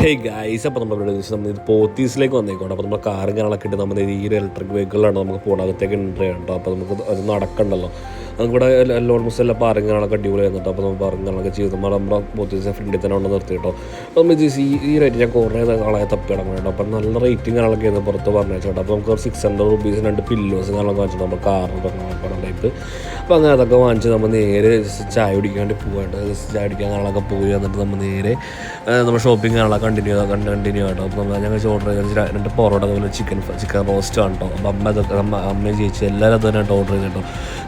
Hey guys അപ്പോൾ നമ്മൾ ഇവിടെ നമ്മൾ ഇത് പോത്തീസിലേക്ക് വന്നേക്കോട്ടെ അപ്പോൾ നമ്മൾ കാറും കാര്യങ്ങളൊക്കെ ഇട്ട് നമ്മൾ ഈ ഒരു ഇലക്ട്രിക് വെഹിക്കിളാണ് നമുക്ക് പോകണം അകത്തേക്ക് എൻട്രി കേട്ടോ അപ്പോൾ നമുക്ക് അത് നടക്കണ്ടല്ലോ. നമുക്കിവിടെ എല്ലാം ഓൾമോസ്റ്റ് എല്ലാം പാറും കാര്യങ്ങളൊക്കെ അടിപൊളി വന്നിട്ട് അപ്പോൾ നമ്മൾ പാറും കാര്യങ്ങളൊക്കെ ചെയ്ത്. നമ്മൾ നമ്മുടെ പോത്തീസിനെ ഫ്രണ്ടിൽ തന്നെ കൊണ്ട് നിർത്തിയിട്ടോ അപ്പോൾ നമ്മൾ ഇത് ഈ റേറ്റ് ഞാൻ കുറേ നാളെ തപ്പി കിടക്കണം കേട്ടോ. അപ്പോൾ നല്ല റേറ്റിംഗ് കാണാനൊക്കെ ആയിരുന്നു പുറത്ത് പറഞ്ഞു വെച്ചോട്ടോ അപ്പോൾ നമുക്ക് സിക്സ് ഹൺഡ്രഡ് റുപ്പീസ് രണ്ട് പില്ലോസ് കാണാനൊക്കെ വാങ്ങിച്ചിട്ട് നമ്മൾ കാറിന്റെ ടൈപ്പ് അപ്പോൾ അങ്ങനെ അതൊക്കെ വാങ്ങിച്ച് നമ്മൾ നേരെ ചായ കുടിക്കാൻ വേണ്ടി പോകാണ്ട് ചായ കുടിക്കാൻ കാണാനൊക്കെ പോയി എന്നിട്ട് നമ്മൾ നേരെ നമ്മൾ ഷോപ്പിംഗ് കാണാൻ കണ്ടിന്യൂ കണ്ട് കണ്ടിന്യൂ ആട്ടോ. അപ്പോൾ നമ്മൾ ഞങ്ങൾ ഓർഡർ ചെയ്ത് രണ്ട് പൊറോട്ട അതുപോലെ ചിക്കൻ ചിക്കൻ റോസ്റ്റ് ആണ് കേട്ടോ. അപ്പോൾ അമ്മ അതൊക്കെ അമ്മ അമ്മയും ചേച്ചി എല്ലാവരും അത് തന്നെ ഓർഡർ ചെയ്തിട്ടോ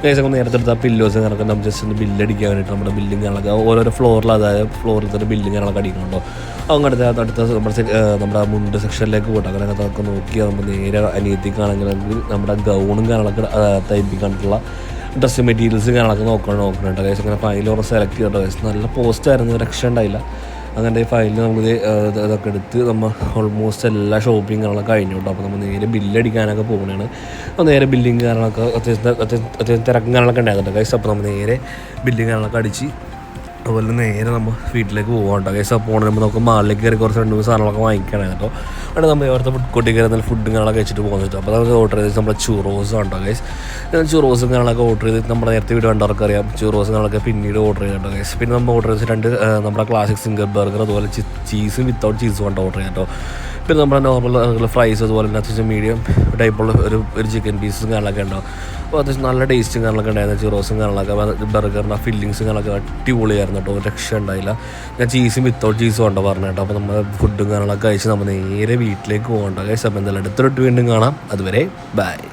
ഏകദേശം നേരത്തെ എടുത്ത പില്ലോസ് കണക്ക് നമ്മൾ ജസ്റ്റ് ഒന്ന് ബില്ലടിക്കാൻ വേണ്ടിയിട്ട് നമ്മുടെ ബില്ലിങ് കണക്ക് ഓരോരോ ഫ്ലോറിൽ അതായത് ഫ്ലോറിൽ തന്നെ ബില്ലിങ് കണക്ക് അടിക്കണുണ്ടോ അങ്ങനത്തെ അടുത്ത നമ്മുടെ ആ, നമ്മുടെ മുണ്ട് സെക്ഷനിലേക്ക് പോട്ടെ. അങ്ങനെ അതൊക്കെ നോക്കി നമ്മൾ നേരെ അനിയത്തിക്കാണെങ്കിൽ നമ്മുടെ ഗൗണും കാണാനൊക്കെ തയ്പ്പിക്കാനുള്ള ഡ്രസ്സ് മെറ്റീരിയൽസ് കാണാനൊക്കെ നോക്കണം നോക്കണുണ്ട്. കേസ് അങ്ങനെ ഫൈനൽ ഓർഡർ സെലക്ട് ചെയ്തിട്ടോ നല്ല പോസ്റ്റ് ആയിരുന്നു. രക്ഷ ഉണ്ടായില്ല. അങ്ങനെ ഫയലിൽ നമ്മൾ ഇതൊക്കെ എടുത്ത് നമ്മൾ ഓൾമോസ്റ്റ് എല്ലാ ഷോപ്പിംഗ് കാര്യങ്ങളൊക്കെ കഴിഞ്ഞു കേട്ടോ അപ്പോൾ നമ്മൾ നേരെ ബില്ലടിക്കാനൊക്കെ പോകുന്നതാണ് അപ്പോൾ നേരെ ബില്ലിങ് കാര്യങ്ങളൊക്കെ അത്യാവശ്യം അത്യാവശ്യം തിരക്കും കാര്യങ്ങളൊക്കെ ഉണ്ടായിരുന്നു കൈസ് അപ്പോൾ നമ്മൾ നേരെ ബില്ലിങ് കാര്യങ്ങളൊക്കെ അടിച്ച് അതുപോലെ നേരെ നമ്മൾ വീട്ടിലേക്ക് പോകണ്ട കേസ് അപ്പോൾ പോകണമെങ്കിൽ നമുക്ക് മാളിലേക്ക് കയറി കുറച്ച് രണ്ട് മൂന്ന് സാധനങ്ങളൊക്കെ വാങ്ങിക്കണം കേട്ടോ. അവിടെ നമ്മൾ ഇവിടുത്തെ ഫുഡ് കോട്ടി കയറി നല്ല ഫുഡും കാര്യങ്ങളൊക്കെ വെച്ചിട്ട് പോകുന്നത് അപ്പോൾ നമുക്ക് ഓർഡർ ചെയ്ത് നമ്മുടെ ചൂറോസ് ഉണ്ടോ കേസ് ഞാൻ ചൂറോസും കാണാനൊക്കെ ഓർഡർ ചെയ്ത് നമ്മുടെ നേരത്തെ വീട് കണ്ടവർക്ക് അറിയാം. ചൂറോസും കാണാനൊക്കെ പിന്നീട് ഓർഡർ ചെയ്തിട്ടോ കേസ് പിന്നെ നമ്മൾ ഓർഡർ ചെയ്ത് രണ്ട് നമ്മുടെ ക്ലാസിക് സിംഗർ ബർഗർ അതുപോലെ ചീസും വിത്തൗട്ട് ചീസും കണ്ടോ ഓർഡർ ചെയ്യാം കേട്ടോ. പിന്നെ നമ്മുടെ നോർമൽ ഫ്രൈസ് അതുപോലെ തന്നെ അത്യാവശ്യം മീഡിയം ടൈപ്പുള്ള ഒരു ഒരു ചിക്കൻ പീസും കാര്യങ്ങളൊക്കെ ഉണ്ടാവും. അപ്പോൾ അത്യാവശ്യം നല്ല ടേസ്റ്റും കാര്യങ്ങളൊക്കെ ഉണ്ടായിരുന്നു. ചീറോസും കാര്യങ്ങളൊക്കെ. ബർഗറിന്റെ ഫില്ലിങ്സും കാര്യങ്ങളൊക്കെ അടിപൊളിയായിരുന്നു കേട്ടോ. രക്ഷ ഉണ്ടായില്ല. ഞാൻ ചീസും വിത്തൗട്ട് ചീസും ഉണ്ടോ പറഞ്ഞു കേട്ടോ. അപ്പോൾ നമ്മൾ ഫുഡും കാര്യങ്ങളൊക്കെ കഴിച്ച് നമ്മൾ നേരെ വീട്ടിലേക്ക് പോകണ്ട. കഴിച്ച് അപ്പോൾ എന്തായാലും അടുത്തൊരു വീണ്ടും കാണാം. അതുവരെ ബൈ